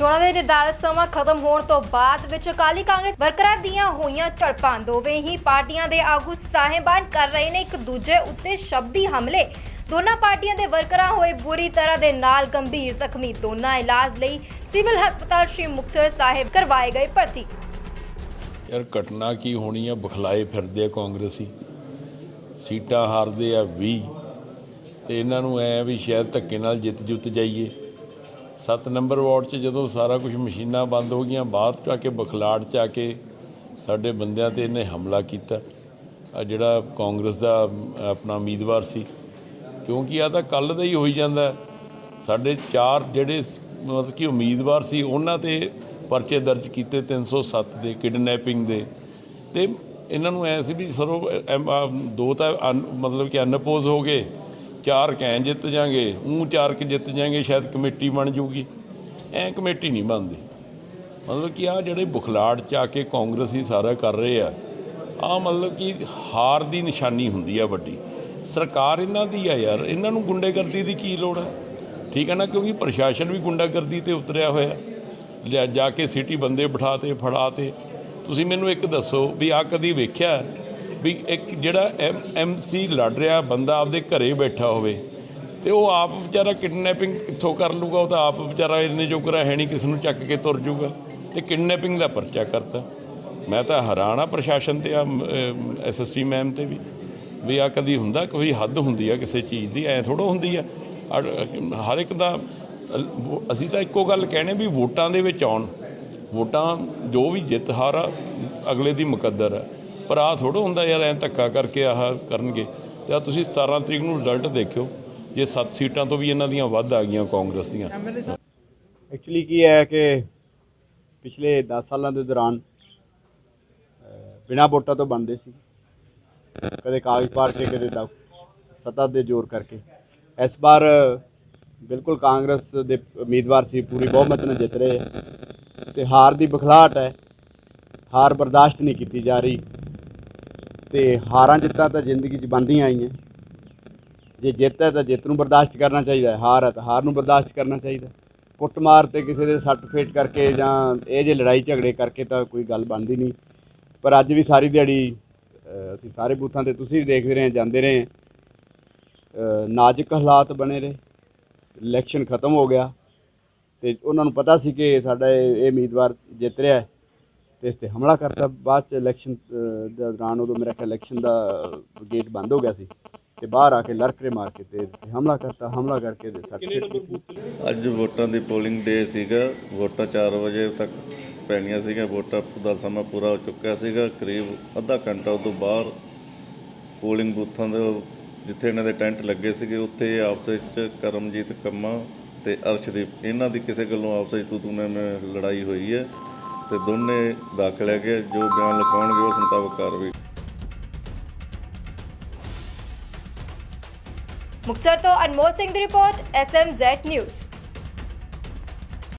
ਚੋਣਾਂ ਦੇ ਨਿਰਧਾਰਿਤ ਸਮਾਂ ਖਤਮ ਹੋਣ ਤੋਂ ਬਾਅਦ ਵਿੱਚ ਅਕਾਲੀ ਕਾਂਗਰਸ ਵਰਕਰਾਂ ਦੀਆਂ ਹੋਈਆਂ ਝੜਪਾਂ ਦੋਵੇਂ ਹੀ ਪਾਰਟੀਆਂ ਦੇ ਆਗੂ ਸਾਹਿਬਾਨ ਕਰ ਰਹੇ ਨੇ। ਇੱਕ ਦੂਜੇ ਉੱਤੇ ਸ਼ਬਦੀ ਹਮਲੇ। ਦੋਨਾਂ ਪਾਰਟੀਆਂ ਦੇ ਵਰਕਰਾਂ ਹੋਏ ਬੁਰੀ ਤਰ੍ਹਾਂ ਦੇ ਨਾਲ ਗੰਭੀਰ ਜ਼ਖਮੀ। ਦੋਨਾਂ ਇਲਾਜ ਲਈ ਸਿਵਲ ਹਸਪਤਾਲ ਸ਼੍ਰੀ ਮੁਕਤਸਰ ਸਾਹਿਬ ਕਰਵਾਏ ਗਏ ਭਰਤੀ। ਯਾਰ ਘਟਨਾ ਕੀ ਹੋਣੀ ਆ? ਬਖਲਾਏ ਫਿਰਦੇ ਆ ਕਾਂਗਰਸੀ। ਸੀਟਾਂ ਹਾਰਦੇ ਆ 20 ਤੇ ਇਹਨਾਂ ਨੂੰ ਐ ਵੀ ਸ਼ਾਇਦ ਧੱਕੇ ਨਾਲ ਜਿੱਤ ਜੁੱਤ ਜਾਈਏ। 7 ਨੰਬਰ ਵਾਰਡ 'ਚ ਜਦੋਂ ਸਾਰਾ ਕੁਝ ਮਸ਼ੀਨਾਂ ਬੰਦ ਹੋ ਗਈਆਂ, ਬਾਹਰ 'ਚ ਆ ਕੇ ਬਖਲਾੜ 'ਚ ਆ ਕੇ ਸਾਡੇ ਬੰਦਿਆਂ ਤੇ ਇਹਨੇ ਹਮਲਾ ਕੀਤਾ। ਆ ਜਿਹੜਾ ਕਾਂਗਰਸ ਦਾ ਆਪਣਾ ਉਮੀਦਵਾਰ ਸੀ। ਕਿਉਂਕਿ ਆ ਤਾਂ ਕੱਲ ਦਾ ਹੀ ਹੋਈ ਜਾਂਦਾ। ਸਾਡੇ ਚਾਰ ਜਿਹੜੇ ਮਤਲਬ ਕਿ ਉਮੀਦਵਾਰ ਸੀ, ਉਹਨਾਂ ਤੇ ਪਰਚੇ ਦਰਜ ਕੀਤੇ 307 ਦੇ ਕਿਡਨੈਪਿੰਗ ਦੇ। ਤੇ ਇਹਨਾਂ ਨੂੰ ਐ ਸੀ ਵੀ ਸਰੋ ਦੋ ਤਾਂ ਅਨ- ਮਤਲਬ ਕਿ ਅਨਪੋਜ਼ ਹੋ ਗਏ। ਚਾਰ ਕੈਂ ਜਿੱਤ ਜਾਾਂਗੇ ਉਹ ਚਾਰ ਕਿ ਜਿੱਤ ਜਾਾਂਗੇ, ਸ਼ਾਇਦ ਕਮੇਟੀ ਬਣ ਜੂਗੀ। ਐ ਕਮੇਟੀ ਨਹੀਂ ਬਣਦੀ। ਮਤਲਬ ਕਿ ਆ ਜਿਹੜੇ ਬੁਖਲਾੜ ਚ ਆ ਕੇ ਕਾਂਗਰਸੀ ਸਾਰਾ ਕਰ ਰਹੇ ਆ ਆ ਮਤਲਬ ਕਿ ਹਾਰ ਦੀ ਨਿਸ਼ਾਨੀ ਹੁੰਦੀ ਆ ਵੱਡੀ। ਸਰਕਾਰ ਇਹਨਾਂ ਦੀ ਆ ਯਾਰ, ਇਹਨਾਂ ਨੂੰ ਗੁੰਡੇਗਰਦੀ ਦੀ ਕੀ ਲੋੜ ਹੈ ਠੀਕ ਹੈ ਨਾ, ਕਿਉਂਕਿ ਪ੍ਰਸ਼ਾਸਨ ਵੀ ਗੁੰਡਾਗਰਦੀ ਤੇ ਉਤਰਿਆ ਹੋਇਆ। ਲਿਆ, ਜਾ ਕੇ ਸਿਟੀ ਬੰਦੇ ਬਿਠਾਤੇ ਫੜਾ ਤੇ। ਤੁਸੀਂ ਮੈਨੂੰ ਇੱਕ ਦੱਸੋ ਵੀ ਆ ਕਦੀ ਵੇਖਿਆ ਵੀ ਇੱਕ ਜਿਹੜਾ ਐਮਸੀ ਲੜ ਰਿਹਾ, ਬੰਦਾ ਆਪਦੇ ਘਰੇ ਬੈਠਾ ਹੋਵੇ, ਤੇ ਉਹ ਆਪ ਵਿਚਾਰਾ ਕਿਡਨੈਪਿੰਗ ਕਿੱਥੋਂ ਕਰ ਲੂਗਾ ਉਹ ਤਾਂ ਆਪ ਵਿਚਾਰਾ ਇੰਨੇ ਜੋਗਰਾ ਹੈ ਨਹੀਂ ਕਿਸ ਨੂੰ ਚੱਕ ਕੇ ਤੁਰ ਜੂਗਾ। ਤੇ ਕਿਡਨੈਪਿੰਗ ਦਾ ਪਰਚਾ ਕਰਤਾ। ਮੈਂ ਤਾਂ ਹੈਰਾਨ ਆ ਪ੍ਰਸ਼ਾਸਨ ਤੇ, ਆ ਐਸਐਸਪੀ ਮੈਮ ਤੇ ਵੀ ਵੀ ਆ ਕਦੀ ਹੁੰਦਾ, ਕੋਈ ਹੱਦ ਹੁੰਦੀ ਆ ਕਿਸੇ ਚੀਜ਼ ਦੀ, ਐ ਥੋੜਾ ਹੁੰਦੀ ਆ। ਹਰ ਇੱਕ ਦਾ, ਅਸੀਂ ਤਾਂ ਇੱਕੋ ਗੱਲ ਕਹਿਣੇ ਵੀ ਵੋਟਾਂ ਦੇ ਵਿੱਚ ਆਉਣ। ਵੋਟਾਂ ਜੋ ਵੀ ਜਿੱਤ ਹਾਰ ਆ, ਅਗਲੇ ਦੀ ਮੁਕੱਦਰ ਆ। ਪਰ ਆ ਥੋੜਾ ਹੁੰਦਾ ਯਾਰ ਐਂ ਧੱਕਾ ਕਰਕੇ ਆਹ ਕਰਨਗੇ। ਤੇ ਆ ਤੁਸੀਂ 17 ਤਰੀਕ ਨੂੰ ਰਿਜ਼ਲਟ ਦੇਖਿਓ ਜੇ 7 ਸੀਟਾਂ ਤੋਂ ਵੀ ਇਹਨਾਂ ਦੀਆਂ ਵੱਧ ਆ ਗਈਆਂ ਕਾਂਗਰਸ ਦੀਆਂ। ਐਕਚੁਅਲੀ ਕੀ ਹੈ ਕਿ ਪਿਛਲੇ 10 ਸਾਲਾਂ ਦੇ ਦੌਰਾਨ ਅਹ, ਬਿਨਾਂ ਵੋਟਾਂ ਤੋਂ ਬੰਦੇ ਸੀ। ਕਦੇ ਕਾਗਜ਼ ਪਾੜ ਕੇ ਕਦੇ ਸੱਤਾ ਦੇ ਜ਼ੋਰ ਕਰਕੇ। ਇਸ ਵਾਰ ਬਿਲਕੁਲ ਕਾਂਗਰਸ ਦੇ ਉਮੀਦਵਾਰ ਸੀ ਪੂਰੀ ਬਹੁਮਤ ਨਾਲ ਜਿੱਤ ਰਹੇ। ਹੈ ਤੇ ਹਾਰ ਦੀ ਬਖਲਾਹਟ ਹੈ ਹਾਰ ਬਰਦਾਸ਼ਤ ਨਹੀਂ ਕੀਤੀ ਜਾ ਰਹੀ। ਤੇ ਹਾਰਾਂ ਜਿੱਤਾਂ ਤਾਂ ਜ਼ਿੰਦਗੀ 'ਚ ਬੰਦੀਆਂ ਆਈਆਂ ਜੇ ਜਿੱਤ ਹੈ ਤਾਂ ਜਿੱਤ ਨੂੰ ਬਰਦਾਸ਼ਤ ਕਰਨਾ ਚਾਹੀਦਾ ਹੈ। ਹਾਰ ਹੈ ਤਾਂ ਹਾਰ ਨੂੰ ਬਰਦਾਸ਼ਤ ਕਰਨਾ ਚਾਹੀਦਾ ਕੁੱਟਮਾਰ ਤੇ ਕਿਸੇ ਦੇ ਸੱਟ ਫੇਟ ਕਰਕੇ ਜਾਂ ਇਹ ਜੇ ਲੜਾਈ ਝਗੜੇ ਕਰਕੇ ਤਾਂ ਕੋਈ ਗੱਲ ਬਣਦੀ ਨਹੀਂ। ਪਰ ਅੱਜ ਵੀ ਸਾਰੀ ਦਿਹਾੜੀ ਅਸੀਂ ਸਾਰੇ ਬੂਥਾਂ ਤੇ ਤੁਸੀਂ ਵੀ ਦੇਖਦੇ ਰਹੇ ਜਾਂਦੇ ਰਹੇ। ਅ, ਨਾਜ਼ੁਕ ਹਾਲਾਤ ਬਣੇ ਰਹੇ। ਇਲੈਕਸ਼ਨ ਖਤਮ ਹੋ ਗਿਆ। ਤੇ ਉਹਨਾਂ ਨੂੰ ਪਤਾ ਸੀ ਕਿ ਸਾਡਾ ਇਹ ਇਹ ਉਮੀਦਵਾਰ ਜਿੱਤ ਰਿਹਾ ਹੈ। ਤੇ ਇਸ ਤੇ ਹਮਲਾ ਕਰਤਾ। ਬਾਅਦ ਚ ਇਲੈਕਸ਼ਨ ਦੇ ਦੌਰਾਨ ਉਦੋਂ ਮੇਰਾ ਖਿਆਲ ਇਲੈਕਸ਼ਨ ਦਾ ਗੇਟ ਬੰਦ ਹੋ ਗਿਆ ਸੀ। ਤੇ ਬਾਹਰ ਆ ਕੇ ਲੜਕਰੇ ਮਾਰ ਕੇ ਤੇ ਹਮਲਾ ਕਰਤਾ। ਹਮਲਾ ਕਰਕੇ ਕੀਤੀ ਅੱਜ ਵੋਟਾਂ ਦੀ ਪੋਲਿੰਗ ਡੇ ਸੀਗਾ। ਵੋਟਾਂ 4 ਵਜੇ ਤੱਕ ਪੈਣੀਆਂ ਸੀਗੀਆਂ। ਵੋਟਾਂ ਦਾ ਸਮਾਂ ਪੂਰਾ ਹੋ ਚੁੱਕਿਆ ਸੀਗਾ। ਕਰੀਬ ਅੱਧਾ ਘੰਟਾ ਉਦੋਂ ਬਾਅਦ ਪੋਲਿੰਗ ਬੂਥਾਂ ਦੇ ਜਿੱਥੇ ਇਹਨਾਂ ਦੇ ਟੈਂਟ ਲੱਗੇ ਸੀਗੇ ਉੱਥੇ ਆਪਸ ਵਿੱਚ ਕਰਮਜੀਤ ਕੰਮਾ ਤੇ ਅਰਸ਼ਦੀਪ ਇਹਨਾਂ ਦੀ ਕਿਸੇ ਗੱਲੋਂ ਆਪਸ ਵਿੱਚ ਤੂੰ ਤੂੰ ਮੈਂ ਲੜਾਈ ਹੋਈ ਹੈ। ਤੇ ਦੋਨੇ ਦਾਖਲ ਹੈਗੇ ਜੋ ਬਿਆਨ ਲਿਖਾਉਣਗੇ ਉਸ ਮੁਤਾਬਕ ਕਾਰਵਾਈ। ਮੁਕਤਸਰ ਤੋਂ ਅਨਮੋਲ ਸਿੰਘ ਦੀ ਰਿਪੋਰਟ ਐਸਐਮਜ਼ੈਡ ਨਿਊਜ਼